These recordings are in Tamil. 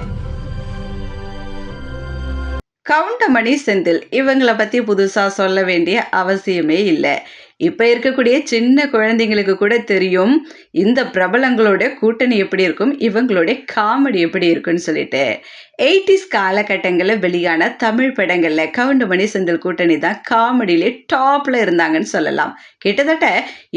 Thank you. கவுண்டமணி செந்தில் இவங்களை பற்றி புதுசாக சொல்ல வேண்டிய அவசியமே இல்லை. இப்போ இருக்கக்கூடிய சின்ன குழந்தைங்களுக்கு கூட தெரியும் இந்த பிரபலங்களோட கூட்டணி எப்படி இருக்கும் இவங்களுடைய காமெடி எப்படி இருக்குன்னு சொல்லிட்டு. எயிட்டிஸ் காலகட்டங்களில் வெளியான தமிழ் படங்களில் கவுண்டமணி செந்தில் கூட்டணி தான் காமெடியிலே டாப்பில் இருந்தாங்கன்னு சொல்லலாம். கிட்டத்தட்ட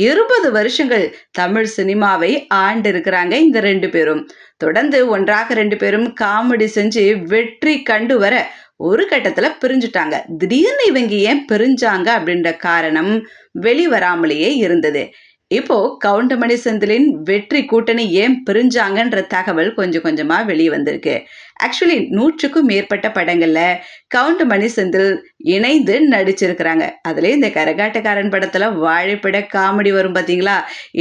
இருபது வருஷங்கள் தமிழ் சினிமாவை ஆண்டு இருக்கிறாங்க இந்த ரெண்டு பேரும். தொடர்ந்து ஒன்றாக ரெண்டு பேரும் காமெடி செஞ்சு வெற்றி கண்டு வர ஒரு கட்டத்துல பிரிஞ்சுட்டாங்க. திடீர்னு இவங்க ஏன் பிரிஞ்சாங்க அப்படின்ற காரணம் வெளிவராமலேயே இருந்தது. இப்போ கவுண்டமணி செந்திலின் வெற்றி கூட்டணி ஏன் பிரிஞ்சாங்கன்ற தகவல் கொஞ்சம் கொஞ்சமா வெளியே வந்திருக்கு ஆக்சுவலி நூற்றுக்கும் மேற்பட்ட படங்கள்ல கவுண்டமணி செந்தில் இணைந்து நடிச்சிருக்கிறாங்க. அதுலேயும் இந்த கரகாட்டக்காரன் படத்துல வாழைப்பட காமெடி வரும் பார்த்தீங்களா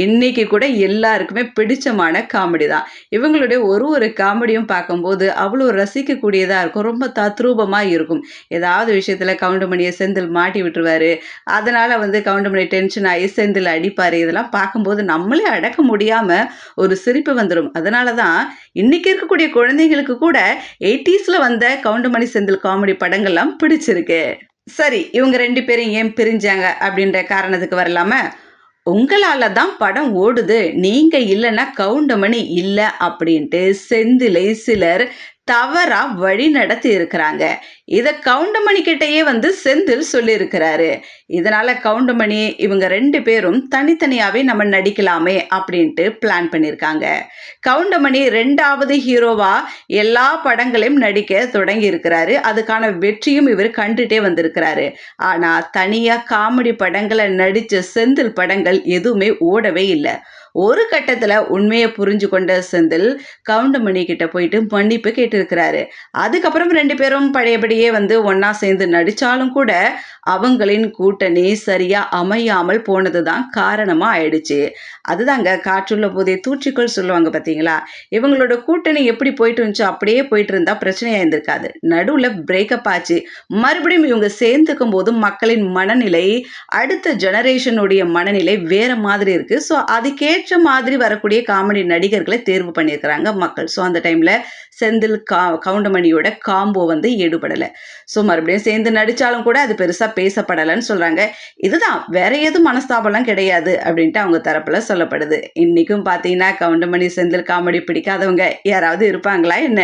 இன்னைக்கு கூட எல்லாருக்குமே பிடிச்சமான காமெடி தான். இவங்களுடைய ஒரு ஒரு காமெடியும் பார்க்கும்போது அவ்வளோ ரசிக்கக்கூடியதாக இருக்கும். ரொம்ப தத்ரூபமாக இருக்கும். ஏதாவது விஷயத்தில் கவுண்டமணியை செந்தில் மாட்டி விட்டுருவாரு. அதனால் வந்து கவுண்டமணி டென்ஷன் ஆகி செந்தில் அடிப்பார். இதெல்லாம் பார்க்கும்போது நம்மளே அடக்க முடியாமல் ஒரு சிரிப்பு வந்துடும் அதனால தான் இன்னைக்கு இருக்கக்கூடிய குழந்தைங்களுக்கு கூட எயிட்டிஸில் வந்த கவுண்டமணி செந்தில் காமெடி படங்கள்லாம் பிடிச்சிருக்கு. சரி இவங்க ரெண்டு பேரும் ஏன் பிரிஞ்சாங்க அப்படின்ற காரணத்துக்கு வரலாமா? உங்களால தான் படம் ஓடுது. நீங்க இல்லைன்னா கவுண்டமணி இல்லை அப்படின்ட்டு செந்திலை சிலர் தவறா வழி நடத்தி இருக்கிறாங்க. இதை கவுண்டமணி கிட்டேயே வந்து செந்தில் சொல்லியிருக்கிறாரு. இதனால கவுண்டமணி இவங்க ரெண்டு பேரும் தனித்தனியாவே நம்ம நடிக்கலாமே அப்படின்ட்டு பிளான் பண்ணியிருக்காங்க. கவுண்டமணி ரெண்டாவது ஹீரோவா எல்லா படங்களையும் நடிக்க தொடங்கி இருக்கிறாரு அதுக்கான வெற்றியும் இவர் கண்டுட்டே வந்திருக்கிறாரு. ஆனா தனியா காமெடி படங்களை நடிச்ச செந்தில் படங்கள் எதுவுமே ஓடவே இல்லை. ஒரு கட்டத்தில் உண்மையை புரிஞ்சு கொண்ட செந்தில் கவுண்டமணி கிட்ட போயிட்டு மன்னிப்பு கேட்டு கேட்டிருக்கிறாரு அதுக்கப்புறம் ரெண்டு பேரும் பழையபடியே வந்து ஒன்றா சேர்ந்து நடித்தாலும் கூட அவங்களின் கூட்டணி சரியாக அமையாமல் போனதுதான் காரணமா காரணமாக ஆயிடுச்சு. அதுதாங்க காற்றுள்ள போதே தூற்றிக்கொள் சொல்லுவாங்க பார்த்தீங்களா இவங்களோட கூட்டணி எப்படி போயிட்டு இருந்துச்சோ அப்படியே போயிட்டு இருந்தா பிரச்சனையாக இருந்திருக்காது. நடுவில் பிரேக்கப் ஆச்சு. மறுபடியும் இவங்க சேர்ந்துக்கும் போது மக்களின் மனநிலை அடுத்த ஜெனரேஷனுடைய மனநிலை வேற மாதிரி இருக்கு. ஸோ அதுக்கேற்ற மாதிரி வரக்கூடிய காமெடி நடிகர்களை தேர்வு பண்ணியிருக்கிறாங்க மக்கள். ஸோ அந்த டைமில் செந்தில் கா கவுண்டமணியோட காம்போ வந்து ஈடுபடலை ஸோ மறுபடியும் சேர்ந்து நடித்தாலும் கூட அது பெருசாக பேசப்படலைன்னு சொல்கிறாங்க இதுதான் வேற எதுவும் மனஸ்தாபம்லாம் கிடையாது அப்படின்ட்டு அவங்க தரப்பில் சொல்லப்படுது. இன்றைக்கும் பார்த்தீங்கன்னா கவுண்டமணி செந்தில் காமெடி பிடிக்காதவங்க யாராவது இருப்பாங்களா என்ன?